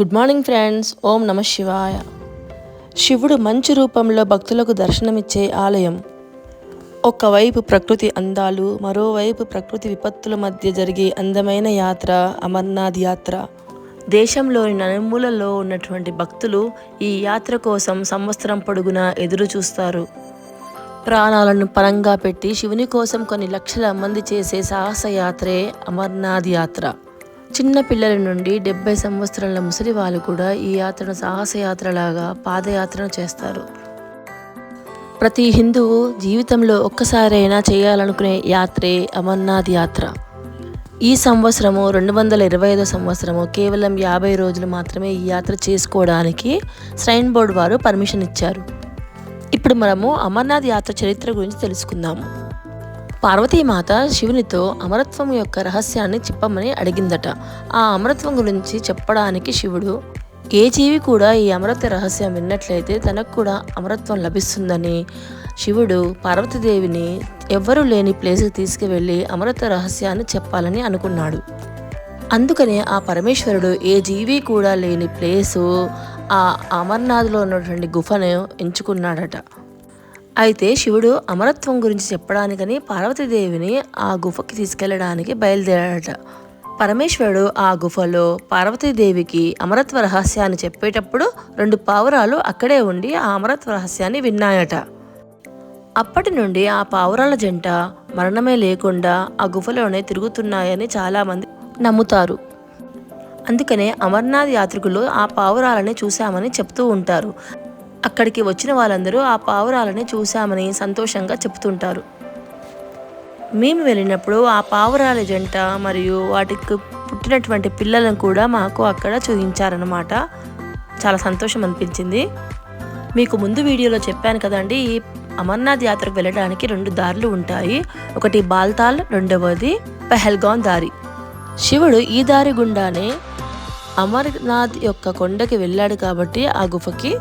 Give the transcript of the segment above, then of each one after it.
Good morning friends ఓం నమ శివాయ. శివుడు మంచు రూపంలో భక్తులకు దర్శనమిచ్చే ఆలయం. ఒకవైపు ప్రకృతి అందాలు మరోవైపు ప్రకృతి విపత్తుల మధ్య జరిగే అందమైన యాత్ర అమర్నాథ్ యాత్ర. దేశంలోని నలుమూలలో ఉన్నటువంటి భక్తులు ఈ యాత్ర కోసం సంవత్సరం పొడుగునా ఎదురు చూస్తారు. ప్రాణాలను పరంగా పెట్టి శివుని కోసం కొన్ని లక్షల మంది చేసే సాహస యాత్రే అమర్నాథ్ యాత్ర. చిన్న పిల్లల నుండి డెబ్బై సంవత్సరాల ముసలి వాళ్ళు కూడా ఈ యాత్రను సాహసయాత్రలాగా పాదయాత్రను చేస్తారు. ప్రతి హిందువు జీవితంలో ఒక్కసారైనా చేయాలనుకునే యాత్రే అమర్నాథ్ యాత్ర. ఈ సంవత్సరము రెండు వందల ఇరవై ఐదో సంవత్సరము కేవలం యాభై రోజులు మాత్రమే ఈ యాత్ర చేసుకోవడానికి శ్రైన్ బోర్డు వారు పర్మిషన్ ఇచ్చారు. ఇప్పుడు మనము అమర్నాథ్ యాత్ర చరిత్ర గురించి తెలుసుకుందాము. పార్వతీమాత శివునితో అమరత్వం యొక్క రహస్యాన్ని చెప్పమని అడిగిందట. ఆ అమరత్వం గురించి చెప్పడానికి శివుడు ఏ జీవి కూడా ఈ అమరత్వ రహస్యం విన్నట్లయితే తనకు కూడా అమరత్వం లభిస్తుందని. శివుడు పార్వతీదేవిని ఎవ్వరూ లేని ప్లేస్కి తీసుకువెళ్ళి అమరత్వ రహస్యాన్ని చెప్పాలని అనుకున్నాడు. అందుకనే ఆ పరమేశ్వరుడు ఏ జీవి కూడా లేని ప్లేసు ఆ అమర్నాథ్లో ఉన్నటువంటి గుఫను ఎంచుకున్నాడట. అయితే శివుడు అమరత్వం గురించి చెప్పడానికని పార్వతీదేవిని ఆ గుఫకి తీసుకెళ్ళడానికి బయలుదేరాడట. పరమేశ్వరుడు ఆ గుఫలో పార్వతీదేవికి అమరత్వ రహస్యాన్ని చెప్పేటప్పుడు రెండు పావురాలు అక్కడే ఉండి ఆ అమరత్వ రహస్యాన్ని విన్నాయట. అప్పటి నుండి ఆ పావురాల జంట మరణమే లేకుండా ఆ గుఫలోనే తిరుగుతున్నాయని చాలామంది నమ్ముతారు. అందుకనే అమర్నాథ్ యాత్రికులు ఆ పావురాలని చూశామని చెప్తూ ఉంటారు. అక్కడికి వచ్చిన వాళ్ళందరూ ఆ పావురాలని చూశామని సంతోషంగా చెప్తుంటారు మేము వెళ్ళినప్పుడు ఆ పావురాల జంట మరియు వాటికి పుట్టినటువంటి పిల్లలను కూడా మాకు అక్కడ చూపించారనమాట చాలా సంతోషం అనిపించింది. మీకు ముందు వీడియోలో చెప్పాను కదండి ఈ అమర్నాథ్ యాత్రకు వెళ్ళడానికి రెండు దారులు ఉంటాయి. ఒకటి బాల్తాల్ రెండవది పెహల్గాన్ దారి. శివుడు ఈ దారి గుండానే అమర్నాథ్ యొక్క కొండకి వెళ్ళాడు కాబట్టి ఆ గుఫకి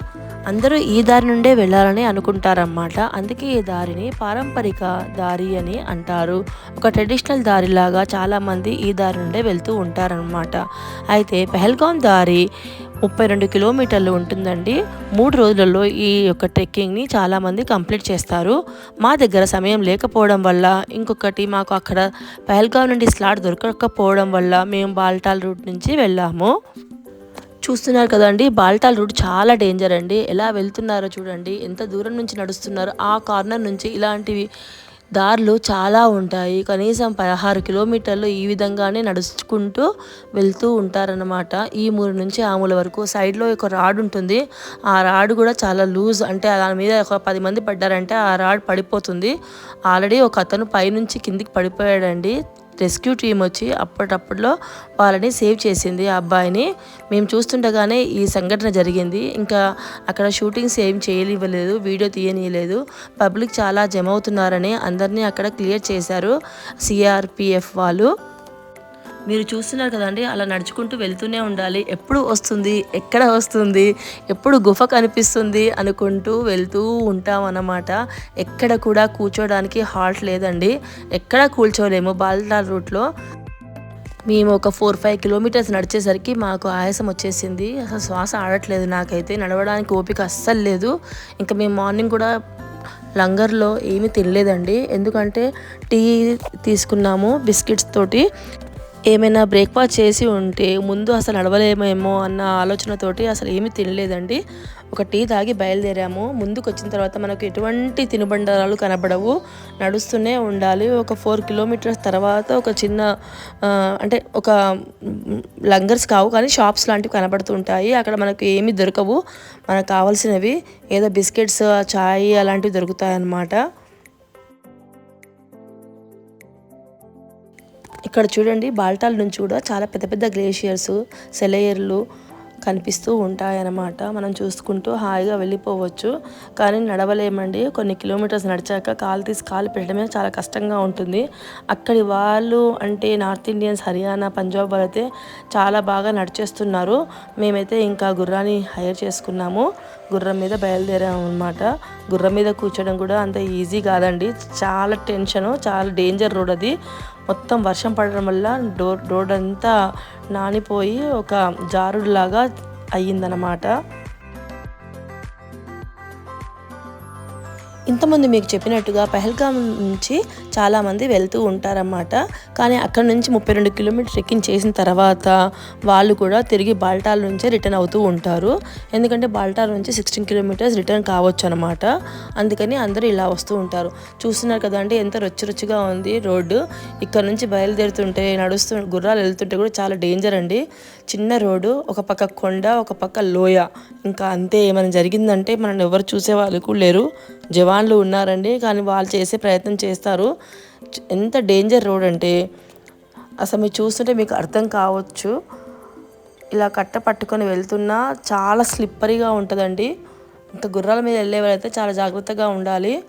అందరూ ఈ దారి నుండే వెళ్ళాలని అనుకుంటారన్నమాట. అందుకే ఈ దారిని పారంపరిక దారి అని అంటారు. ఒక ట్రెడిషనల్ దారిలాగా చాలామంది ఈ దారి నుండే వెళ్తూ ఉంటారనమాట అయితే పెహల్గాం దారి ముప్పై రెండు కిలోమీటర్లు ఉంటుందండి. మూడు రోజులలో ఈ యొక్క ట్రెక్కింగ్ని చాలామంది కంప్లీట్ చేస్తారు. మా దగ్గర సమయం లేకపోవడం వల్ల ఇంకొకటి మాకు అక్కడ పెహల్గాం నుండి స్లాట్ దొరకకపోవడం వల్ల మేము బాల్టాల్ రూట్ నుంచి వెళ్ళాము. చూస్తున్నారు కదండి. బాల్టాల్ రూట్ చాలా డేంజర్ అండి. ఎలా వెళ్తున్నారో చూడండి. ఎంత దూరం నుంచి నడుస్తున్నారో ఆ కార్నర్ నుంచి ఇలాంటివి దారులు చాలా ఉంటాయి. కనీసం పదహారు కిలోమీటర్లు ఈ విధంగానే నడుచుకుంటూ వెళ్తూ ఉంటారనమాట ఈ మూడు నుంచి ఆముల వరకు సైడ్లో ఒక రాడ్ ఉంటుంది. ఆ రాడ్ కూడా చాలా లూజ్ అంటే దాని మీద ఒక పది మంది పడ్డారంటే ఆ రాడ్ పడిపోతుంది. ఆల్రెడీ ఒక అతను పైనుంచి కిందికి పడిపోయాడండి. రెస్క్యూ టీం వచ్చి అప్పటప్పట్లో వాళ్ళని సేవ్ చేసింది. ఆ అబ్బాయిని మేము చూస్తుండగానే ఈ సంఘటన జరిగింది. ఇంకా అక్కడ షూటింగ్స్ ఏం చేయనివ్వలేదు వీడియో తీయనివ్వలేదు పబ్లిక్ చాలా జమ అవుతున్నారని అందరినీ అక్కడ క్లియర్ చేశారు. సిఆర్పిఎఫ్ వాళ్ళు. మీరు చూస్తున్నారు కదండి అలా నడుచుకుంటూ వెళ్తూనే ఉండాలి. ఎప్పుడు వస్తుంది ఎక్కడ వస్తుంది ఎప్పుడు గుఫ కనిపిస్తుంది అనుకుంటూ వెళ్తూ ఉంటాం అన్నమాట ఎక్కడ కూడా కూర్చోడానికి హాల్ట్ లేదండి. ఎక్కడ కూర్చోలేము బాల్దార్ రూట్లో. మేము ఒక ఫోర్ ఫైవ్ కిలోమీటర్స్ నడిచేసరికి మాకు ఆయాసం వచ్చేసింది. అసలు శ్వాస ఆడట్లేదు నాకైతే నడవడానికి ఓపిక అస్సలు లేదు. ఇంకా మేము మార్నింగ్ కూడా లంగర్లో ఏమీ తినలేదండి. ఎందుకంటే టీ తీసుకున్నాము బిస్కెట్స్ తోటి. ఏమైనా బ్రేక్ఫాస్ట్ చేసి ఉంటే ముందు అసలు నడవలేమేమో అన్న ఆలోచనతోటి అసలు ఏమీ తినలేదండి. ఒక టీ తాగి బయలుదేరాము. ముందుకు వచ్చిన తర్వాత మనకు ఎటువంటి తినుబండారాలు కనబడవు. నడుస్తూనే ఉండాలి. ఒక ఫోర్ కిలోమీటర్స్ తర్వాత ఒక చిన్న అంటే ఒక లంగర్స్ కావు కానీ షాప్స్ లాంటివి కనబడుతుంటాయి. అక్కడ మనకు ఏమీ దొరకవు. మనకు కావాల్సినవి ఏదో బిస్కెట్స్ చాయ్ అలాంటివి దొరుకుతాయి ఇక్కడ చూడండి బాల్టాల్ నుంచి కూడా చాలా పెద్ద పెద్ద గ్లేషియర్స్ సెలయర్లు కనిపిస్తూ ఉంటాయన్నమాట. మనం చూసుకుంటూ హాయిగా వెళ్ళిపోవచ్చు. కానీ నడవలేమండి. కొన్ని కిలోమీటర్స్ నడిచాక కాలు తీసి కాలు పెట్టడమే చాలా కష్టంగా ఉంటుంది. అక్కడి వాళ్ళు అంటే నార్త్ ఇండియన్స్ హర్యానా పంజాబ్ వాళ్ళైతే చాలా బాగా నడిచేస్తున్నారు. మేమైతే ఇంకా గుర్రాన్ని హైర్ చేసుకున్నాము. గుర్రం మీద బయలుదేరాము అనమాట గుర్రం మీద కూర్చోడం కూడా అంత ఈజీ కాదండి. చాలా టెన్షను చాలా డేంజర్ రోడ్ అది. మొత్తం వర్షం పడడం వల్ల డోర్ రోడ్ అంతా నానిపోయి ఒక జారుడులాగా అయ్యిందనమాట ఇంతమంది మీకు చెప్పినట్టుగా పహల్గాం నుంచి చాలామంది వెళ్తూ ఉంటారన్నమాట. కానీ అక్కడ నుంచి ముప్పై రెండు కిలోమీటర్ ట్రెక్కింగ్ చేసిన తర్వాత వాళ్ళు కూడా తిరిగి బాల్టాల్ నుంచే రిటర్న్ అవుతూ ఉంటారు. ఎందుకంటే బాల్టాల్ నుంచి సిక్స్టీన్ కిలోమీటర్స్ రిటర్న్ కావచ్చు అనమాట అందుకని అందరూ ఇలా వస్తూ ఉంటారు. చూస్తున్నారు కదండి ఎంత రుచి రుచిగా ఉంది రోడ్డు. ఇక్కడ నుంచి బయలుదేరుతుంటే నడుస్తు గుర్రాలు వెళ్తుంటే కూడా చాలా డేంజర్ అండి. చిన్న రోడ్డు ఒక పక్క కొండ ఒక పక్క లోయ. ఇంకా అంతే ఏమైనా జరిగిందంటే మనం ఎవరు చూసే వాళ్ళు కూడా లేరు. జవాన్లు ఉన్నారండి కానీ వాళ్ళు చేసే ప్రయత్నం చేస్తారు. ఎంత డేంజర్ రోడ్ అంటే అసలు మీరు చూస్తుంటే మీకు అర్థం కావచ్చు. ఇలా కట్ట పట్టుకొని వెళ్తున్నా చాలా స్లిప్పరీగా ఉంటుందండి. ఇంకా గుర్రాల మీద వెళ్ళేవారైతే చాలా జాగ్రత్తగా ఉండాలి.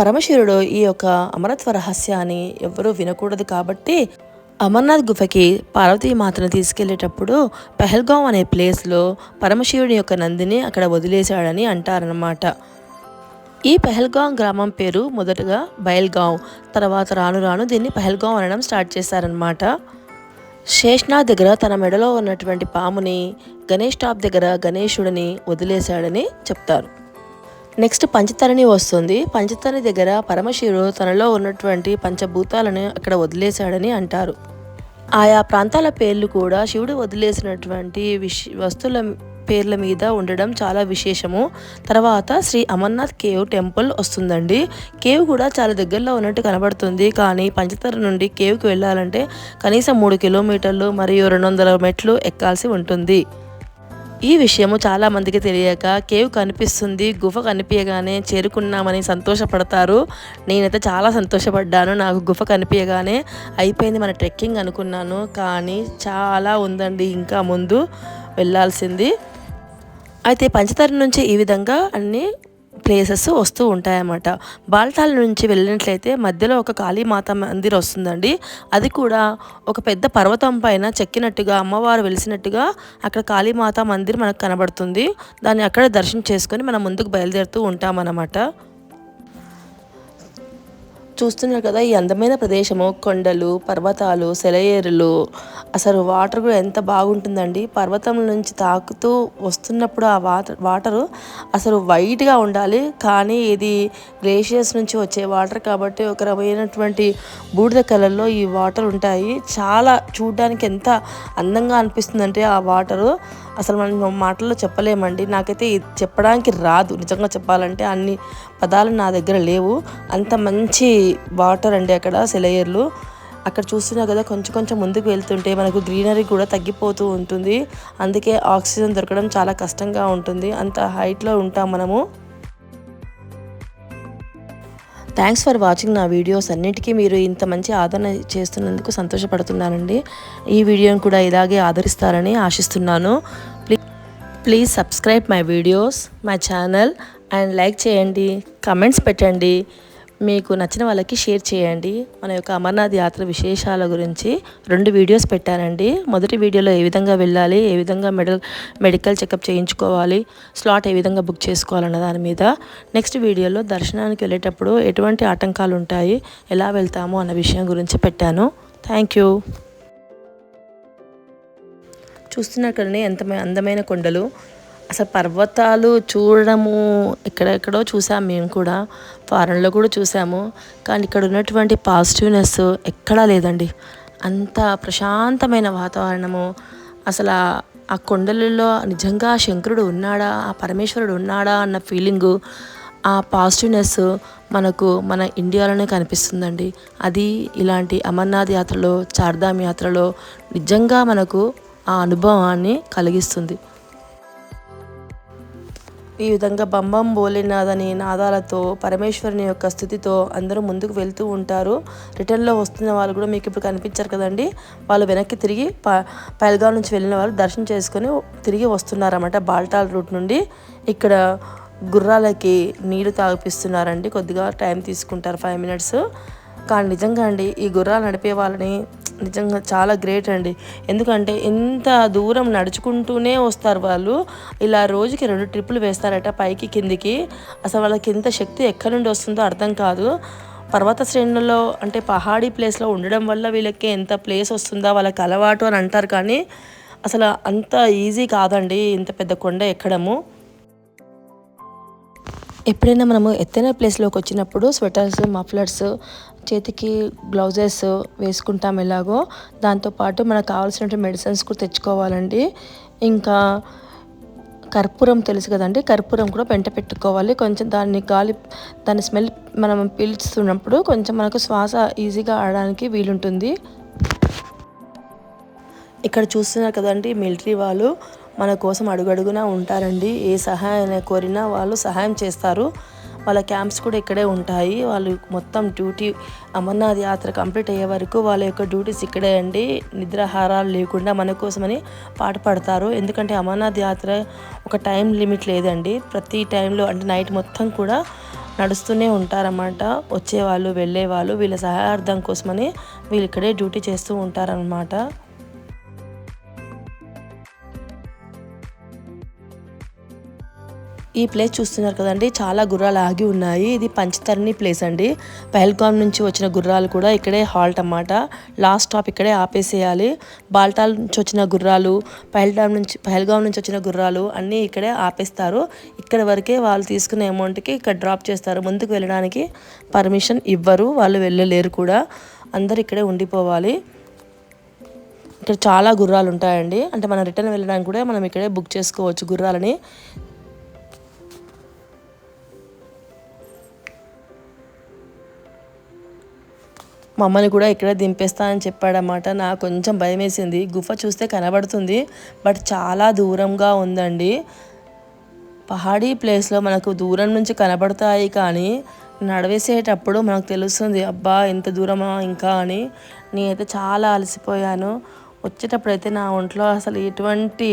పరమశివుడు ఈ యొక్క అమరత్వ రహస్యాన్ని ఎవరూ వినకూడదు కాబట్టి అమర్నాథ్ గుఫకి పార్వతీమాతను తీసుకెళ్ళేటప్పుడు పెహల్గాం అనే ప్లేస్లో పరమశివుడి యొక్క నందిని అక్కడ వదిలేశాడని అంటారనమాట ఈ పెహల్గాం గ్రామం పేరు మొదటగా బయల్గాం తర్వాత రాను రాను దీన్ని పెహల్గాం అనడం స్టార్ట్ చేశారనమాట శేష్నాథ్ దగ్గర తన మెడలో ఉన్నటువంటి పాముని గణేష్ టాప్ దగ్గర గణేశుడిని వదిలేశాడని చెప్తారు. నెక్స్ట్ పంచతరణి వస్తుంది. పంచతరణి దగ్గర పరమశివుడు తనలో ఉన్నటువంటి పంచభూతాలను అక్కడ వదిలేశాడని అంటారు. ఆయా ప్రాంతాల పేర్లు కూడా శివుడు వదిలేసినటువంటి విష వస్తువుల పేర్ల మీద ఉండడం చాలా విశేషము. తర్వాత శ్రీ అమర్నాథ్ కేవ్ టెంపుల్ వస్తుందండి. కేవ్ కూడా చాలా దగ్గరలో ఉన్నట్టు కనబడుతుంది. కానీ పంచతర నుండి కేవ్కి వెళ్ళాలంటే కనీసం మూడు కిలోమీటర్లు మరియు రెండు వందల మెట్లు ఎక్కాల్సి ఉంటుంది. ఈ విషయము చాలా మందికి తెలియక కేవ్ కనిపిస్తుంది గుఫ కనిపించగానే చేరుకున్నామని సంతోషపడతారు. నేనైతే చాలా సంతోషపడ్డాను నాకు గుఫ కనిపించగానే అయిపోయింది మన ట్రెక్కింగ్ అనుకున్నాను. కానీ చాలా ఉందండి ఇంకా ముందు వెళ్ళాల్సింది. అయితే పంచతర నుంచి ఈ విధంగా అన్నీ ప్లేసెస్ వస్తూ ఉంటాయన్నమాట. బాల్టాల్ నుంచి వెళ్ళినట్లయితే మధ్యలో ఒక కాళీమాత మందిర్ వస్తుందండి. అది కూడా ఒక పెద్ద పర్వతం పైన చెక్కినట్టుగా అమ్మవారు వెలిసినట్టుగా అక్కడ కాళీమాత మందిర్ మనకు కనబడుతుంది. దాన్ని అక్కడ దర్శనం చేసుకొని మనం ముందుకు బయలుదేరుతూ ఉంటామన్నమాట. చూస్తున్నారు కదా ఈ అందమైన ప్రదేశము కొండలు పర్వతాలు సెలయేరులు అసలు వాటర్ కూడా ఎంత బాగుంటుందండి. పర్వతం నుంచి తాకుతూ వస్తున్నప్పుడు ఆ వాటర్ వాటరు అసలు వైట్గా ఉండాలి. కానీ ఇది గ్లేషియర్స్ నుంచి వచ్చే వాటర్ కాబట్టి ఒక రకమైనటువంటి బూడిద కలర్లో ఈ వాటర్ ఉంటాయి. చాలా చూడడానికి ఎంత అందంగా అనిపిస్తుందంటే ఆ వాటరు అసలు మనం మాటల్లో చెప్పలేమండి. నాకైతే చెప్పడానికి రాదు. నిజంగా చెప్పాలంటే అన్ని పదాలు నా దగ్గర లేవు. అంత మంచి వాటర్ అండి అక్కడ సెలయర్లు. అక్కడ చూస్తున్నా కదా కొంచెం కొంచెం ముందుకు వెళ్తుంటే మనకు గ్రీనరీ కూడా తగ్గిపోతూ ఉంటుంది. అందుకే ఆక్సిజన్ దొరకడం చాలా కష్టంగా ఉంటుంది. అంత హైట్లో ఉంటాం మనము. థ్యాంక్స్ ఫర్ వాచింగ్ నా వీడియోస్ అన్నిటికీ మీరు ఇంత మంచి ఆదరణ చేస్తున్నందుకు సంతోషపడుతున్నానండి. ఈ వీడియోని కూడా ఇలాగే ఆదరిస్తారని ఆశిస్తున్నాను. Please please subscribe my videos my channel and like చేయండి. కమెంట్స్ పెట్టండి. మీకు నచ్చిన వాళ్ళకి షేర్ చేయండి. మన యొక్క అమర్నాథ్ యాత్ర విశేషాల గురించి రెండు వీడియోస్ పెట్టానండి. మొదటి వీడియోలో ఏ విధంగా వెళ్ళాలి ఏ విధంగా మెడ మెడికల్ చెకప్ చేయించుకోవాలి స్లాట్ ఏ విధంగా బుక్ చేసుకోవాలన్న దాని మీద. నెక్స్ట్ వీడియోలో దర్శనానికి వెళ్ళేటప్పుడు ఎటువంటి ఆటంకాలు ఉంటాయి ఎలా వెళ్తాము అన్న విషయం గురించి పెట్టాను. Thank you. చూస్తున్నారు కదండి ఎంత అందమైన కొండలు అసలు పర్వతాలు చూడడము ఎక్కడెక్కడో చూసాము మేము కూడా. ఫారెన్లో కూడా చూసాము. కానీ ఇక్కడ ఉన్నటువంటి పాజిటివ్నెస్ ఎక్కడా లేదండి. అంత ప్రశాంతమైన వాతావరణము. అసలు ఆ- కొండలలో నిజంగా శంకరుడు ఉన్నాడా? ఆ పరమేశ్వరుడు ఉన్నాడా? అన్న ఫీలింగు ఆ పాజిటివ్నెస్ మనకు మన ఇండియాలోనే కనిపిస్తుందండి. అది ఇలాంటి అమర్నాథ్ యాత్రలో చార్ధామ్ యాత్రలో నిజంగా మనకు ఆ అనుభవాన్ని కలిగిస్తుంది. ఈ విధంగా బంబం భోలేనాథ్ అని నాదాలతో పరమేశ్వరుని యొక్క స్థుతితో అందరూ ముందుకు వెళ్తూ ఉంటారు. రిటర్న్లో వస్తున్న వాళ్ళు కూడా మీకు ఇప్పుడు కనిపించారు కదండి. వాళ్ళు వెనక్కి తిరిగి ప పైల్గావ్ నుంచి వెళ్ళిన వాళ్ళు దర్శనం చేసుకొని తిరిగి వస్తున్నారన్నమాట బాల్టాల్ రూట్ నుండి. ఇక్కడ గుర్రాలకి నీళ్ళు తాగిపిస్తున్నారండి. కొద్దిగా టైం తీసుకుంటారు ఫైవ్ మినిట్స్. కానీ నిజంగా అండి ఈ గుర్రాలు నడిపే వాళ్ళని నిజంగా చాలా గ్రేట్ అండి. ఎందుకంటే ఇంత దూరం నడుచుకుంటూనే వస్తారు వాళ్ళు. ఇలా రోజుకి రెండు ట్రిప్పులు వేస్తారట పైకి కిందికి. అసలు వాళ్ళకి ఎంత శక్తి ఎక్కడి నుండి వస్తుందో అర్థం కాదు. పర్వత శ్రేణులలో అంటే పహాడీ ప్లేస్లో ఉండడం వల్ల వీళ్ళకి ఎంత ప్లేస్ వస్తుందో వాళ్ళకి అలవాటు అని అంటారు కానీ అసలు అంత ఈజీ కాదండి ఇంత పెద్ద కొండ ఎక్కడము. ఎప్పుడైనా మనము ఎత్తైన ప్లేస్లోకి వచ్చినప్పుడు స్వెటర్స్ మఫ్లర్స్ చేతికి గ్లౌజెస్ వేసుకుంటాం ఎలాగో. దాంతోపాటు మనకు కావాల్సినటువంటి మెడిసిన్స్ కూడా తెచ్చుకోవాలండి. ఇంకా కర్పూరం తెలుసు కదండి కర్పూరం కూడా పెంట పెట్టుకోవాలి. కొంచెం దాన్ని గాలి దాని స్మెల్ మనం పీల్చుతున్నప్పుడు కొంచెం మనకు శ్వాస ఈజీగా ఆడడానికి వీలుంటుంది. ఇక్కడ చూస్తున్నారు కదండి మిలిటరీ వాళ్ళు. మన కోసం అడుగడుగునా ఉంటారండి. ఏ సహాయం కోరినా వాళ్ళు సహాయం చేస్తారు. వాళ్ళ క్యాంప్స్ కూడా ఇక్కడే ఉంటాయి. వాళ్ళు మొత్తం డ్యూటీ అమర్నాథ్ యాత్ర కంప్లీట్ అయ్యే వరకు వాళ్ళ యొక్క డ్యూటీస్ ఇక్కడే అండి. నిద్రాహారాలు లేకుండా మన కోసమని పాట పడతారు. ఎందుకంటే అమర్నాథ్ యాత్ర ఒక టైం లిమిట్ లేదండి. ప్రతి టైంలో అంటే నైట్ మొత్తం కూడా నడుస్తూనే ఉంటారన్నమాట. వచ్చేవాళ్ళు వెళ్ళేవాళ్ళు వీళ్ళ సహాయార్థం కోసమని వీళ్ళు ఇక్కడే డ్యూటీ చేస్తూ ఉంటారన్నమాట. ఈ ప్లేస్ చూస్తున్నారు కదండి. చాలా గుర్రాలు ఆగి ఉన్నాయి. ఇది పంచతరణి ప్లేస్ అండి. పహల్గామ్ నుంచి వచ్చిన గుర్రాలు కూడా ఇక్కడే హాల్ట్ అన్నమాట. లాస్ట్ స్టాప్ ఇక్కడే ఆపేసేయాలి. బాల్టాల్ నుంచి వచ్చిన గుర్రాలు పహల్గామ్ నుంచి పహల్గామ్ నుంచి వచ్చిన గుర్రాలు అన్నీ ఇక్కడే ఆపేస్తారు. ఇక్కడ వరకే వాళ్ళు తీసుకునే అమౌంట్కి ఇక్కడ డ్రాప్ చేస్తారు. ముందుకు వెళ్ళడానికి పర్మిషన్ ఇవ్వరు. వాళ్ళు వెళ్ళలేరు కూడా. అందరు ఇక్కడే ఉండిపోవాలి. ఇక్కడ చాలా గుర్రాలు ఉంటాయండి. అంటే మనం రిటర్న్ వెళ్ళడానికి కూడా మనం ఇక్కడే బుక్ చేసుకోవచ్చు గుర్రాలని. మమ్మల్ని కూడా ఇక్కడ దింపేస్తా అని చెప్పాడన్నమాట. నాకు కొంచెం భయం వేసింది గుఫ చూస్తే కనబడుతుంది. బట్ చాలా దూరంగా ఉందండి. పహాడీ ప్లేస్లో మనకు దూరం నుంచి కనబడతాయి కానీ నడవేసేటప్పుడు మనకు తెలుస్తుంది అబ్బా ఎంత దూరమా ఇంకా అని. నేనైతే చాలా అలసిపోయాను. వచ్చేటప్పుడు అయితే నా ఒంట్లో అసలు ఎటువంటి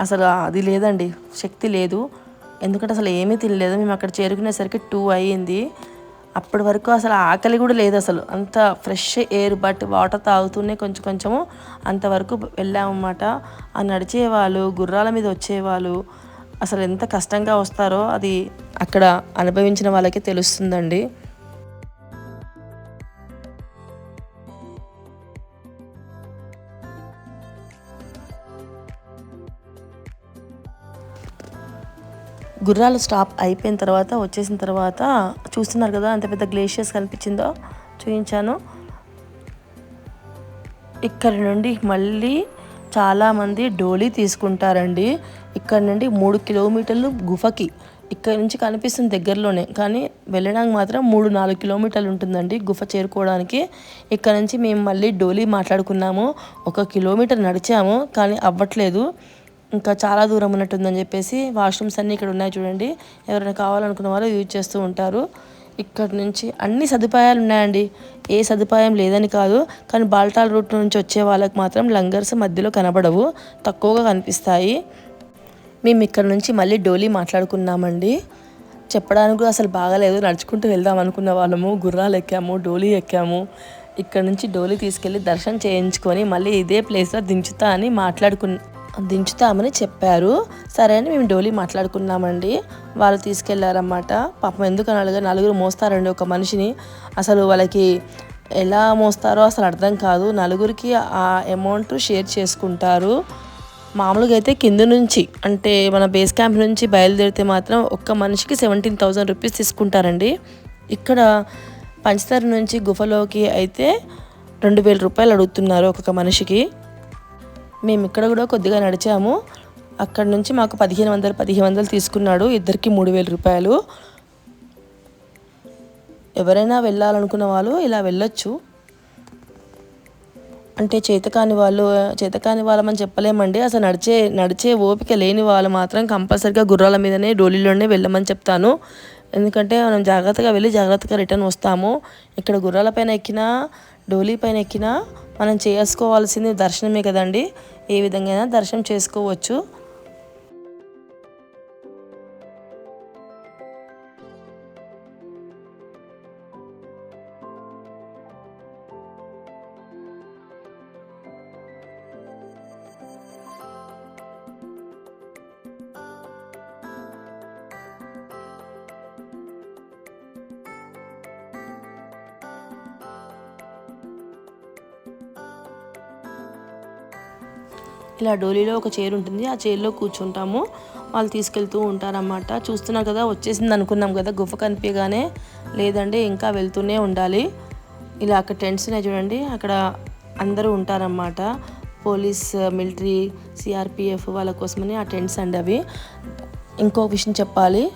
అసలు అది లేదండి శక్తి లేదు. ఎందుకంటే అసలు ఏమీ తినలేదు మేము అక్కడ చేరుకునేసరికి టూ అయ్యింది. అప్పటి వరకు అసలు ఆకలి కూడా లేదు అసలు. అంత ఫ్రెష్ ఎయిర్ బట్ వాటర్ తాగుతూనే కొంచెం కొంచెము అంతవరకు వెళ్ళామన్నమాట. ఆ నడిచేవాళ్ళు గుర్రాల మీద వచ్చేవాళ్ళు అసలు ఎంత కష్టంగా వస్తారో అది అక్కడ అనుభవించిన వాళ్ళకి తెలుస్తుందండి. గుర్రాలు స్టాప్ అయిపోయిన తర్వాత వచ్చేసిన తర్వాత చూస్తున్నారు కదా అంత పెద్ద గ్లేషియర్స్ కనిపించిందో చూపించాను. ఇక్కడ నుండి మళ్ళీ చాలామంది డోలీ తీసుకుంటారండి. ఇక్కడ నుండి మూడు కిలోమీటర్లు గుఫకి. ఇక్కడ నుంచి కనిపిస్తుంది దగ్గరలోనే కానీ వెళ్ళడానికి మాత్రం మూడు నాలుగు కిలోమీటర్లు ఉంటుందండి గుఫ చేరుకోవడానికి. ఇక్కడ నుంచి మేము మళ్ళీ డోలీ మాట్లాడుకున్నాము. ఒక కిలోమీటర్ నడిచాము కానీ అవ్వట్లేదు. ఇంకా చాలా దూరం ఉన్నట్టుందని చెప్పేసి వాష్రూమ్స్ అన్నీ ఇక్కడ ఉన్నాయి చూడండి. ఎవరైనా కావాలనుకున్న వాళ్ళు యూజ్ చేస్తూ ఉంటారు. ఇక్కడ నుంచి అన్ని సదుపాయాలు ఉన్నాయండి. ఏ సదుపాయం లేదని కాదు కానీ బాల్టాల్ రూట్ నుంచి వచ్చే వాళ్ళకి మాత్రం లంగర్స్ మధ్యలో కనబడవు తక్కువగా కనిపిస్తాయి. మేము ఇక్కడ నుంచి మళ్ళీ డోలీ మాట్లాడుకున్నామండి చెప్పడానికి కూడా అసలు బాగాలేదు. నడుచుకుంటూ వెళ్దాం అనుకున్న వాళ్ళము గుర్రాలు ఎక్కాము డోలీ ఎక్కాము. ఇక్కడ నుంచి డోలీ తీసుకెళ్ళి దర్శనం చేయించుకొని మళ్ళీ ఇదే ప్లేస్లో దించుతా అని మాట్లాడుకు దించుతామని చెప్పారు. సరే అని మేము డోలీ మాట్లాడుకున్నామండి. వాళ్ళు తీసుకెళ్ళారన్నమాట. పాపం ఎందుకు అనగా నలుగురు మోస్తారండి ఒక మనిషిని. అసలు వాళ్ళకి ఎలా మోస్తారో అసలు అర్థం కాదు. నలుగురికి ఆ అమౌంట్ షేర్ చేసుకుంటారు. మామూలుగా అయితే కింద నుంచి అంటే మన బేస్ క్యాంప్ నుంచి బయలుదేరితే మాత్రం ఒక్క మనిషికి సెవెంటీన్ థౌజండ్ రూపీస్ తీసుకుంటారండి. ఇక్కడ పంచదార నుంచి గుఫలోకి అయితే రెండు వేల రూపాయలు అడుగుతున్నారు ఒక్కొక్క మనిషికి. మేము ఇక్కడ కూడా కొద్దిగా నడిచాము. అక్కడ నుంచి మాకు పదిహేను వందలు పదిహేను వందలు తీసుకున్నాడు. ఇద్దరికి మూడు వేల రూపాయలు. ఎవరైనా వెళ్ళాలనుకున్న వాళ్ళు ఇలా వెళ్ళొచ్చు. అంటే చేతకాని వాళ్ళు చేతకాని వాళ్ళమని చెప్పలేమండి. అసలు నడిచే నడిచే ఓపిక లేని వాళ్ళు మాత్రం కంపల్సరిగా గుర్రాల మీదనే డోలీలోనే వెళ్ళమని చెప్తాను. ఎందుకంటే మనం జాగ్రత్తగా వెళ్ళి జాగ్రత్తగా రిటర్న్ వస్తాము. ఇక్కడ గుర్రాల పైన ఎక్కినా డోలీ పైన ఎక్కినా మనం చేసుకోవాల్సింది దర్శనమే కదండి. ఏ విధంగా దర్శనం చేసుకోవచ్చు. ఇలా డోలీలో ఒక చైర్ ఉంటుంది. ఆ చైర్లో కూర్చుంటాము. వాళ్ళు తీసుకెళ్తూ ఉంటారన్నమాట. చూస్తున్నారు కదా వచ్చేసింది అనుకున్నాం కదా గుఫ కనిపించగానే లేదండి ఇంకా వెళ్తూనే ఉండాలి. ఇలా అక్కడ టెంట్స్ ఉన్నాయి చూడండి అక్కడ అందరూ ఉంటారన్నమాట. పోలీస్ మిలిటరీ సిఆర్పిఎఫ్ వాళ్ళ కోసమని ఆ టెంట్స్ అండి అవి. ఇంకో విషయం చెప్పాలి.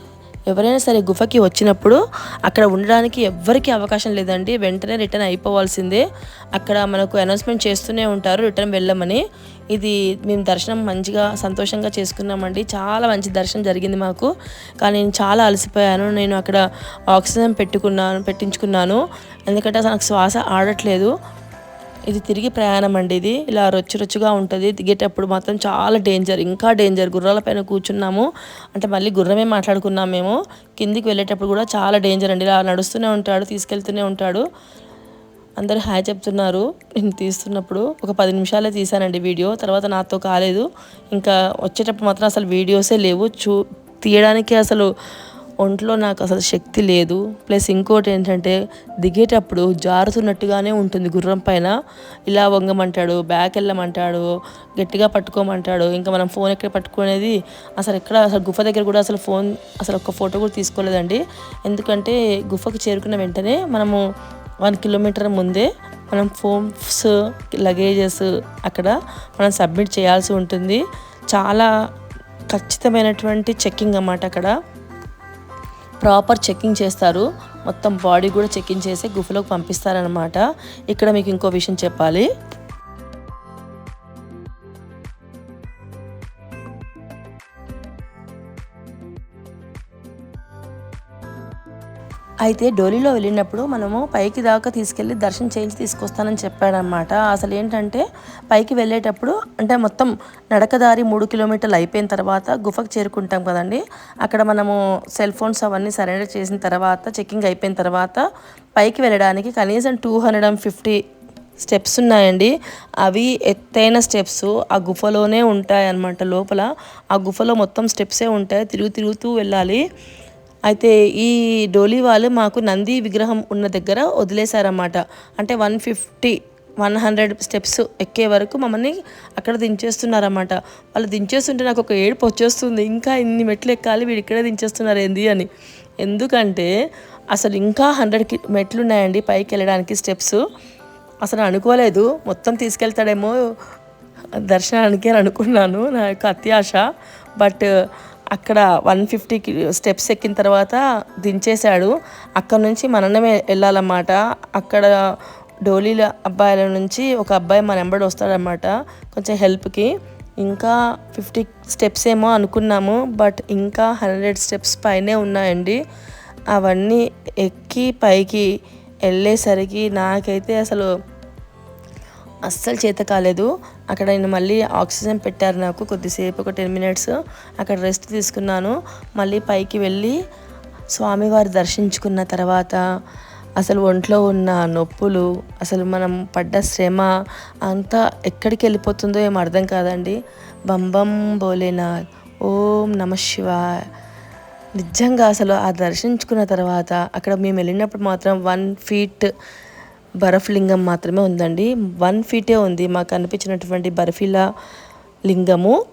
ఎవరైనా సరే గుఫకి వచ్చినప్పుడు అక్కడ ఉండడానికి ఎవ్వరికీ అవకాశం లేదండి. వెంటనే రిటర్న్ అయిపోవాల్సిందే. అక్కడ మనకు అనౌన్స్మెంట్ చేస్తూనే ఉంటారు రిటర్న్ వెళ్ళమని. ఇది మేము దర్శనం మంచిగా సంతోషంగా చేసుకున్నామండి. చాలా మంచి దర్శనం జరిగింది మాకు. కానీ నేను చాలా అలసిపోయాను. నేను అక్కడ ఆక్సిజన్ పెట్టుకున్నాను పెట్టించుకున్నాను. ఎందుకంటే నాకు శ్వాస ఆడట్లేదు. ఇది తిరిగి ప్రయాణం అండి ఇది. ఇలా రొచ్చు రొచ్చుగా ఉంటుంది. దిగేటప్పుడు మాత్రం చాలా డేంజర్ ఇంకా డేంజర్ గుర్రాల పైన కూర్చున్నాము. అంటే మళ్ళీ గుర్రమే మాట్లాడుకున్నాం మేము. కిందికి వెళ్ళేటప్పుడు కూడా చాలా డేంజర్ అండి. ఇలా నడుస్తూనే ఉంటాడు తీసుకెళ్తూనే ఉంటాడు. అందరూ హాయ్ చెప్తున్నారు. నేను తీస్తున్నప్పుడు ఒక పది నిమిషాలే తీసానండి వీడియో. తర్వాత నాతో కాలేదు. ఇంకా వచ్చేటప్పుడు మాత్రం అసలు వీడియోసే లేవు. చూ తీయడానికి అసలు ఒంట్లో నాకు అసలు శక్తి లేదు. ప్లస్ ఇంకోటి ఏంటంటే దిగేటప్పుడు జారుతున్నట్టుగానే ఉంటుంది గుర్రం పైన. ఇలా వంగమంటాడు బ్యాక్ వెళ్ళమంటాడు గట్టిగా పట్టుకోమంటాడు. ఇంకా మనం ఫోన్ ఎక్కడ పట్టుకునేది? అసలు ఎక్కడ? అసలు గుఫ దగ్గర కూడా అసలు ఫోన్ అసలు ఒక ఫోటో కూడా తీసుకోలేదండి. ఎందుకంటే గుఫకు చేరుకున్న వెంటనే మనము వన్ కిలోమీటర్ ముందే మనం ఫోన్స్ లగేజెస్ అక్కడ మనం సబ్మిట్ చేయాల్సి ఉంటుంది. చాలా ఖచ్చితమైనటువంటి చెక్కింగ్ అన్నమాట అక్కడ. ప్రాపర్ చెక్కింగ్ చేస్తారు. మొత్తం బాడీ కూడా చెక్కింగ్ చేసి గుఫలోకి పంపిస్తారనమాట ఇక్కడ మీకు ఇంకో విషయం చెప్పాలి. అయితే డోలీలో వెళ్ళినప్పుడు మనము పైకి దాకా తీసుకెళ్ళి దర్శనం చేయించి తీసుకొస్తానని చెప్పాడనమాట అసలు ఏంటంటే పైకి వెళ్ళేటప్పుడు అంటే మొత్తం నడకదారి మూడు కిలోమీటర్లు అయిపోయిన తర్వాత గుఫకు చేరుకుంటాం కదండి. అక్కడ మనము సెల్ ఫోన్స్ అవన్నీ సరెండర్ చేసిన తర్వాత చెక్కింగ్ అయిపోయిన తర్వాత పైకి వెళ్ళడానికి కనీసం two hundred and fifty steps ఉన్నాయండి. అవి ఎత్తైన స్టెప్స్ ఆ గుఫలోనే ఉంటాయి అన్నమాట లోపల. ఆ గుఫలో మొత్తం స్టెప్సే ఉంటాయి. తిరుగు తిరుగుతూ వెళ్ళాలి. అయితే ఈ డోలీ వాళ్ళు మాకు నంది విగ్రహం ఉన్న దగ్గర వదిలేశారన్నమాట. అంటే one fifty one hundred steps ఎక్కే వరకు మమ్మల్ని అక్కడ దించేస్తున్నారన్నమాట. వాళ్ళు దించేస్తుంటే నాకు ఒక ఏడుపు వచ్చేస్తుంది. ఇంకా ఇన్ని మెట్లు ఎక్కాలి వీడు ఇక్కడే దించేస్తున్నారు ఏంది అని. ఎందుకంటే అసలు ఇంకా హండ్రెడ్ మెట్లు ఉన్నాయండి పైకి వెళ్ళడానికి స్టెప్స్. అసలు అనుకోలేదు. మొత్తం తీసుకెళ్తాడేమో దర్శనానికి అని అనుకున్నాను. నా యొక్క అత్యాశ. బట్ అక్కడ వన్ ఫిఫ్టీ స్టెప్స్ ఎక్కిన తర్వాత దించేశాడు. అక్కడ నుంచి మనమే వెళ్ళాలన్నమాట. అక్కడ డోలీల అబ్బాయిల నుంచి ఒక అబ్బాయి మన వెంబడి వస్తాడనమాట కొంచెం హెల్ప్కి. ఇంకా ఫిఫ్టీ స్టెప్స్ ఏమో అనుకున్నాము బట్ ఇంకా హండ్రెడ్ స్టెప్స్ పైనే ఉన్నాయండి. అవన్నీ ఎక్కి పైకి వెళ్ళేసరికి నాకైతే అసలు అస్సలు చేత కాలేదు. అక్కడ నేను మళ్ళీ ఆక్సిజన్ పెట్టారు నాకు కొద్దిసేపు ఒక టెన్ మినిట్స్ అక్కడ రెస్ట్ తీసుకున్నాను. మళ్ళీ పైకి వెళ్ళి స్వామివారి దర్శించుకున్న తర్వాత అసలు ఒంట్లో ఉన్న నొప్పులు అసలు మనం పడ్డ శ్రమ అంతా ఎక్కడికి వెళ్ళిపోతుందో ఏం అర్థం కాదండి. బంబం బోలేనాథ్ ఓం నమ శివాయ్. నిజంగా అసలు ఆ దర్శించుకున్న తర్వాత అక్కడ మేము వెళ్ళినప్పుడు మాత్రం వన్ ఫీట్ బరఫ్ లింగం మాత్రమే ఉందండి. వన్ ఫీటే ఉంది. మాకు అనిపించినటువంటి బర్ఫీలా లింగము.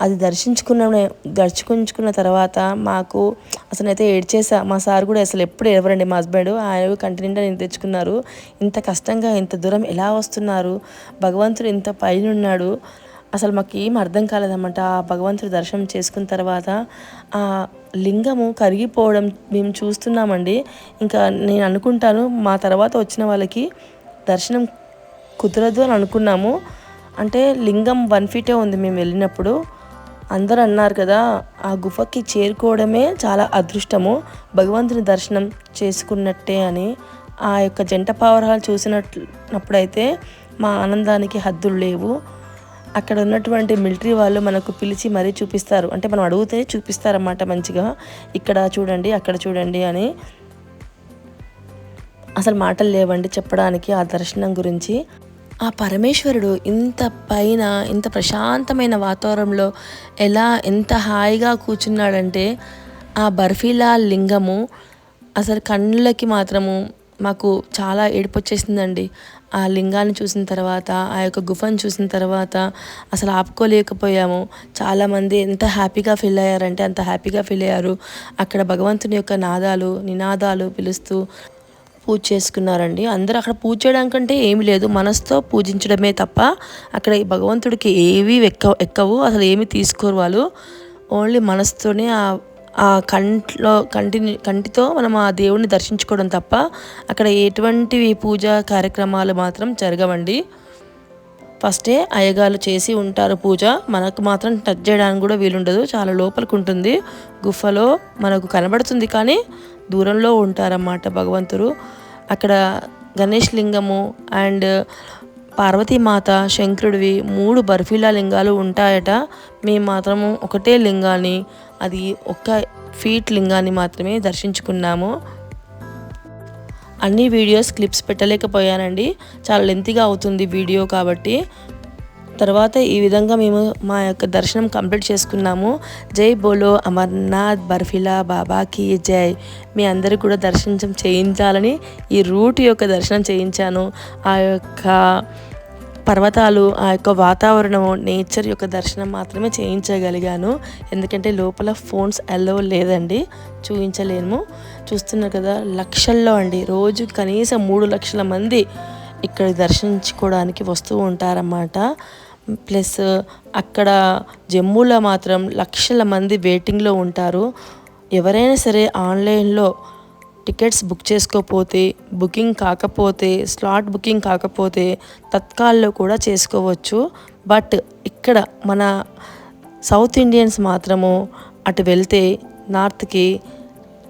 అది దర్శించుకున్న దర్శించుకున్న తర్వాత మాకు అసలు అయితే ఏడ్చేసా. మా సార్ కూడా అసలు ఎప్పుడు ఎవరండి మా హస్బెండ్. ఆయన కంటిన్యూగా నేను తెచ్చుకున్నారు. ఇంత కష్టంగా ఇంత దూరం ఎలా వస్తున్నారు? భగవంతుడు ఇంత పైన ఉన్నాడు అసలు మాకు ఏం అర్థం కాలేదన్నమాట. ఆ భగవంతుడి దర్శనం చేసుకున్న తర్వాత ఆ లింగము కరిగిపోవడం మేము చూస్తున్నామండి. ఇంకా నేను అనుకుంటాను మా తర్వాత వచ్చిన వాళ్ళకి దర్శనం కుదరదు అని అనుకున్నాము. అంటే లింగం వన్ ఫీటే ఉంది మేము వెళ్ళినప్పుడు. అందరు అన్నారు కదా ఆ గుఫకి చేరుకోవడమే చాలా అదృష్టము. భగవంతుని దర్శనం చేసుకున్నట్టే అని ఆ యొక్క జంట పావరాలు చూసినప్పుడైతే మా ఆనందానికి హద్దులు లేవు. అక్కడ ఉన్నటువంటి మిలిటరీ వాళ్ళు మనకు పిలిచి మరీ చూపిస్తారు. అంటే మనం అడిగితే చూపిస్తారన్నమాట మంచిగా. ఇక్కడ చూడండి అక్కడ చూడండి అని. అసలు మాటలు లేవండి చెప్పడానికి ఆ దర్శనం గురించి. ఆ పరమేశ్వరుడు ఇంత పైన ఇంత ప్రశాంతమైన వాతావరణంలో ఎలా ఎంత హాయిగా కూర్చున్నాడంటే ఆ బర్ఫీలా లింగము అసలు కన్నులకి మాత్రము మాకు చాలా ఏడుపు వచ్చేసిందండి ఆ లింగాన్ని చూసిన తర్వాత ఆ యొక్క గుఫను చూసిన తర్వాత అసలు ఆపుకోలేకపోయాము. చాలామంది ఎంత హ్యాపీగా ఫీల్ అయ్యారంటే అంత హ్యాపీగా ఫీల్ అయ్యారు. అక్కడ భగవంతుని యొక్క నాదాలు నినాదాలు పిలుస్తూ పూజ చేసుకున్నారండి. అందరూ అక్కడ పూజ చేయడానికంటే ఏమీ లేదు. మనసుతో పూజించడమే తప్ప అక్కడ ఈ భగవంతుడికి ఏవి ఎక్క ఎక్కవు. అసలు ఏమి తీసుకోరు వాళ్ళు. ఓన్లీ మనసుతోనే ఆ ఆ కంట్లో కంటిని కంటితో మనం ఆ దేవుడిని దర్శించుకోవడం తప్ప అక్కడ ఎటువంటివి పూజా కార్యక్రమాలు మాత్రం జరగవండి. ఫస్టే అయ్యగారు చేసి ఉంటారు పూజ. మనకు మాత్రం టచ్ చేయడానికి కూడా వీలుండదు. చాలా లోపలికి ఉంటుంది. గుఫలో మనకు కనబడుతుంది కానీ దూరంలో ఉంటారన్నమాట భగవంతుడు. అక్కడ గణేష్ లింగము అండ్ పార్వతీమాత శంకరుడివి మూడు బర్ఫీలా లింగాలు ఉంటాయట. మేము మాత్రము ఒకటే లింగాన్ని అది ఒక్క ఫీట్ లింగాన్ని మాత్రమే దర్శించుకున్నాము. అన్ని వీడియోస్ క్లిప్స్ పెట్టలేకపోయానండి. చాలా లెంతీగా అవుతుంది వీడియో కాబట్టి. తర్వాత ఈ విధంగా మేము మా యొక్క దర్శనం కంప్లీట్ చేసుకున్నాము. జై బోలో అమర్నాథ్ బర్ఫిలా బాబాకి జై. మీ అందరూ కూడా దర్శనం చేయించాలని ఈ రూట్ యొక్క దర్శనం చేయించాను. ఆ యొక్క పర్వతాలు ఆ యొక్క వాతావరణం నేచర్ యొక్క దర్శనం మాత్రమే చేయించగలిగాను. ఎందుకంటే లోపల ఫోన్స్ అలో లేదండి చూపించలేము చూస్తున్నారు కదా లక్షల్లో అండి. రోజు కనీసం మూడు లక్షల మంది ఇక్కడ దర్శించుకోవడానికి వస్తూ ఉంటారన్నమాట. ప్లస్ అక్కడ జమ్మూలో మాత్రం లక్షల మంది వెయిటింగ్లో ఉంటారు. ఎవరైనా సరే ఆన్లైన్లో టికెట్స్ బుక్ చేసుకోకపోతే బుకింగ్ కాకపోతే స్లాట్ బుకింగ్ కాకపోతే తత్కాల్లో కూడా చేసుకోవచ్చు. బట్ ఇక్కడ మన సౌత్ ఇండియన్స్ మాత్రము అటు వెళ్తే నార్త్కి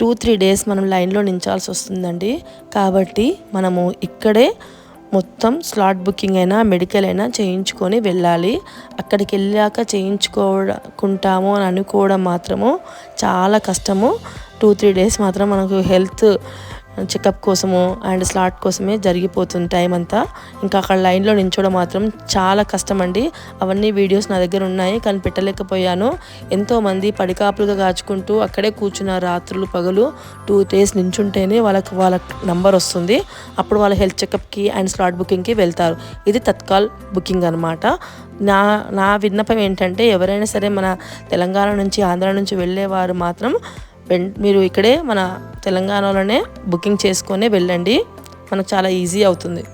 టూ త్రీ డేస్ మనం లైన్లో నించాల్సి వస్తుందండి. కాబట్టి మనము ఇక్కడే మొత్తం స్లాట్ బుకింగ్ అయినా మెడికల్ అయినా చేయించుకొని వెళ్ళాలి. అక్కడికి వెళ్ళాక చేయించుకోకుంటాము అని అనుకోవడం మాత్రము చాలా కష్టము. టూ త్రీ డేస్ మాత్రం మనకు హెల్త్ చెకప్ కోసము అండ్ స్లాట్ కోసమే జరిగిపోతుంది టైం అంతా. ఇంకా అక్కడ లైన్లో నించోడం మాత్రం చాలా కష్టం అండి అవన్నీ వీడియోస్ నా దగ్గర ఉన్నాయి కానీ పెట్టలేకపోయాను. ఎంతోమంది పడికాపులుగా కాచుకుంటూ అక్కడే కూర్చున్న రాత్రులు పగలు. టూ డేస్ నించుంటేనే వాళ్ళకి వాళ్ళ నంబర్ వస్తుంది. అప్పుడు వాళ్ళ హెల్త్ చెకప్కి అండ్ స్లాట్ బుకింగ్కి వెళ్తారు. ఇది తత్కాల్ బుకింగ్ అనమాట నా నా విన్నపం ఏంటంటే ఎవరైనా సరే మన తెలంగాణ నుంచి ఆంధ్ర నుంచి వెళ్ళేవారు మాత్రం మీరు ఇక్కడే మన తెలంగాణలోనే బుకింగ్ చేసుకొని వెళ్ళండి. మనకు చాలా ఈజీ అవుతుంది.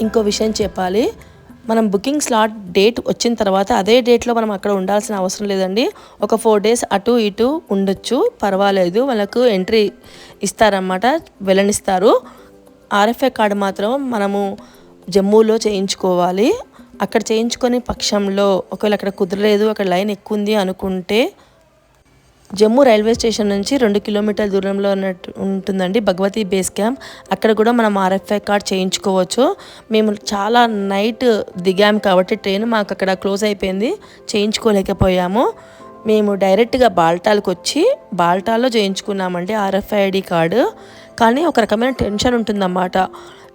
ఇంకో విషయం చెప్పాలి. మనం బుకింగ్ స్లాట్ డేట్ వచ్చిన తర్వాత అదే డేట్లో మనం అక్కడ ఉండాల్సిన అవసరం లేదండి. ఒక ఫోర్ డేస్ అటు ఇటు ఉండొచ్చు. పర్వాలేదు. వాళ్ళకు ఎంట్రీ ఇస్తారన్నమాట. వెళ్ళనిస్తారు. ఆర్ఎఫ్ఐ కార్డు మాత్రం మనము జమ్మూలో చేయించుకోవాలి. అక్కడ చేయించుకొని పక్షంలో ఒకవేళ అక్కడ కుదరలేదు అక్కడ లైన్ ఎక్కువ ఉంది అనుకుంటే జమ్మూ రైల్వే స్టేషన్ నుంచి రెండు కిలోమీటర్ల దూరంలో ఉన్నట్టు ఉంటుందండి భగవతి బేస్ క్యాంప్. అక్కడ కూడా మనం ఆర్ఎఫ్ఐ కార్డ్ చేయించుకోవచ్చు. మేము చాలా నైట్ దిగాము కాబట్టి ట్రైన్ మాకు అక్కడ క్లోజ్ అయిపోయింది. చేయించుకోలేకపోయాము. మేము డైరెక్ట్గా బాల్టాలకు వచ్చి బాల్టాలో చేయించుకున్నామండి ఆర్ఎఫ్ఐడి కార్డు. కానీ ఒక రకమైన టెన్షన్ ఉంటుందన్నమాట.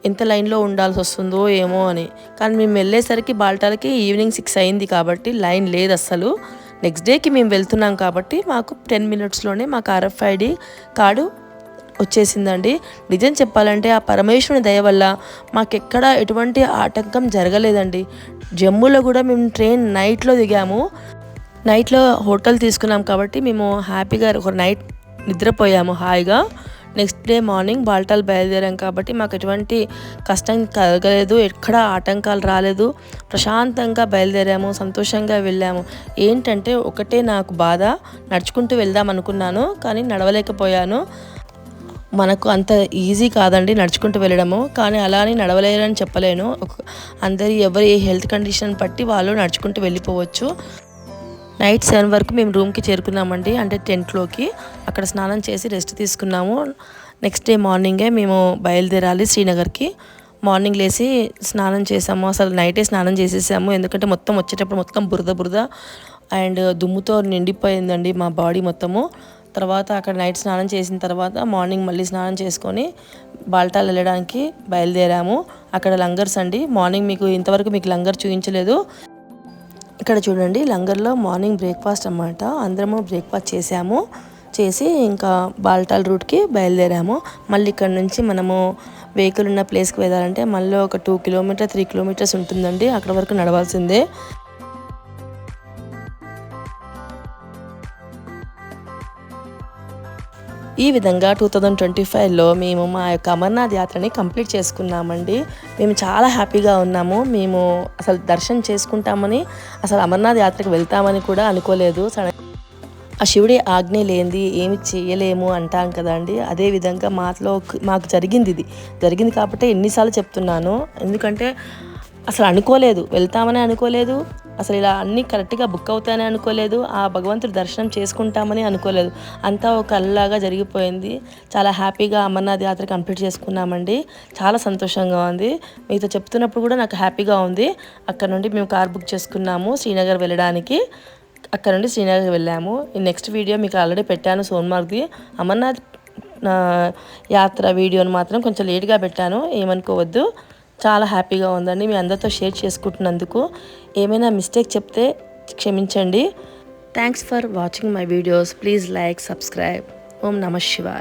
ఎంత లైన్లో ఉండాల్సి వస్తుందో ఏమో అని. కానీ మేము వెళ్ళేసరికి బాల్టాలకి ఈవినింగ్ సిక్స్ అయింది కాబట్టి లైన్ లేదు అస్సలు. నెక్స్ట్ డేకి మేము వెళ్తున్నాం కాబట్టి మాకు టెన్ మినిట్స్లోనే మాకు ఆర్ఎఫ్ఐడి కార్డు వచ్చేసిందండి. నిజం చెప్పాలంటే ఆ పరమేశ్వరుని దయ వల్ల మాకెక్కడ ఎటువంటి ఆటంకం జరగలేదండి. జమ్ములో కూడా మేము ట్రైన్ నైట్లో దిగాము. నైట్లో హోటల్ తీసుకున్నాం కాబట్టి మేము హ్యాపీగా ఒక నైట్ నిద్రపోయాము హాయిగా. నెక్స్ట్ డే మార్నింగ్ బాల్టాలు బయలుదేరాం కాబట్టి మాకు ఎటువంటి కష్టం కలగలేదు ఎక్కడ ఆటంకాలు రాలేదు. ప్రశాంతంగా బయలుదేరాము సంతోషంగా వెళ్ళాము. ఏంటంటే ఒకటే నాకు బాధ నడుచుకుంటూ వెళ్దాం అనుకున్నాను కానీ నడవలేకపోయాను. మనకు అంత ఈజీ కాదండి నడుచుకుంటూ వెళ్ళడము కానీ అలానే నడవలేరని చెప్పలేను. అందరి ఎవరి హెల్త్ కండిషన్ బట్టి వాళ్ళు నడుచుకుంటూ వెళ్ళిపోవచ్చు. నైట్ సెవెన్ వరకు మేము రూమ్కి చేరుకున్నామండి అంటే టెంట్లోకి. అక్కడ స్నానం చేసి రెస్ట్ తీసుకున్నాము. నెక్స్ట్ డే మార్నింగే మేము బయలుదేరాలి శ్రీనగర్కి. మార్నింగ్ లేచి స్నానం చేసాము. అసలు నైటే స్నానం చేసేసాము. ఎందుకంటే మొత్తం వచ్చేటప్పుడు మొత్తం బురద బురద అండ్ దుమ్ముతో నిండిపోయిందండి మా బాడీ మొత్తము. తర్వాత అక్కడ నైట్ స్నానం చేసిన తర్వాత మార్నింగ్ మళ్ళీ స్నానం చేసుకొని బాల్టాలు వెళ్ళడానికి బయలుదేరాము. అక్కడ లంగర్స్ అండి. మార్నింగ్ మీకు ఇంతవరకు మీకు లంగర్ చూపించలేదు ఇక్కడ చూడండి లంగర్లో మార్నింగ్ బ్రేక్ఫాస్ట్ అన్నమాట. అందరము బ్రేక్ఫాస్ట్ చేసాము. చేసి ఇంకా బాల్టాల్ రూట్కి బయలుదేరాము. మళ్ళీ ఇక్కడ నుంచి మనము వెహికల్ ఉన్న ప్లేస్కి వెళ్ళాలంటే మళ్ళీ ఒక టూ కిలోమీటర్ త్రీ కిలోమీటర్స్ ఉంటుందండి. అక్కడ వరకు నడవాల్సిందే. ఈ విధంగా టూ థౌజండ్ ట్వంటీ ఫైవ్లో మేము మా యొక్క అమర్నాథ్ యాత్రని కంప్లీట్ చేసుకున్నామండి. మేము చాలా హ్యాపీగా ఉన్నాము. మేము అసలు దర్శనం చేసుకుంటామని అసలు అమర్నాథ్ యాత్రకు వెళ్తామని కూడా అనుకోలేదు. సడన్ ఆ శివుడి ఆజ్ఞ లేనిది ఏమి చేయలేము అంటాం కదండి. అదే విధంగా మాకు జరిగింది ఇది. జరిగింది కాబట్టి ఎన్నిసార్లు చెప్తున్నాను. ఎందుకంటే అసలు అనుకోలేదు. వెళ్తామని అనుకోలేదు. అసలు ఇలా అన్నీ కరెక్ట్గా బుక్ అవుతాయని అనుకోలేదు. ఆ భగవంతుడి దర్శనం చేసుకుంటామని అనుకోలేదు. అంతా ఒక అల్లాగా జరిగిపోయింది. చాలా హ్యాపీగా అమర్నాథ్ యాత్ర కంప్లీట్ చేసుకున్నామండి. చాలా సంతోషంగా ఉంది. మీతో చెప్తున్నప్పుడు కూడా నాకు హ్యాపీగా ఉంది. అక్కడ నుండి మేము కార్ బుక్ చేసుకున్నాము శ్రీనగర్ వెళ్ళడానికి. అక్కడ నుండి శ్రీనగర్ వెళ్ళాము. ఈ నెక్స్ట్ వీడియో మీకు ఆల్రెడీ పెట్టాను సోన్మార్గ్ది. అమర్నాథ్ యాత్ర వీడియోని మాత్రం కొంచెం లేట్గా పెట్టాను. ఏమనుకోవద్దు. చాలా హ్యాపీగా ఉందండి మీ అందరితో షేర్ చేసుకుంటున్నందుకు. ఏమైనా మిస్టేక్ చెప్తే క్షమించండి. Thanks for watching my videos. Please like subscribe. ఓం నమ శివాయ్.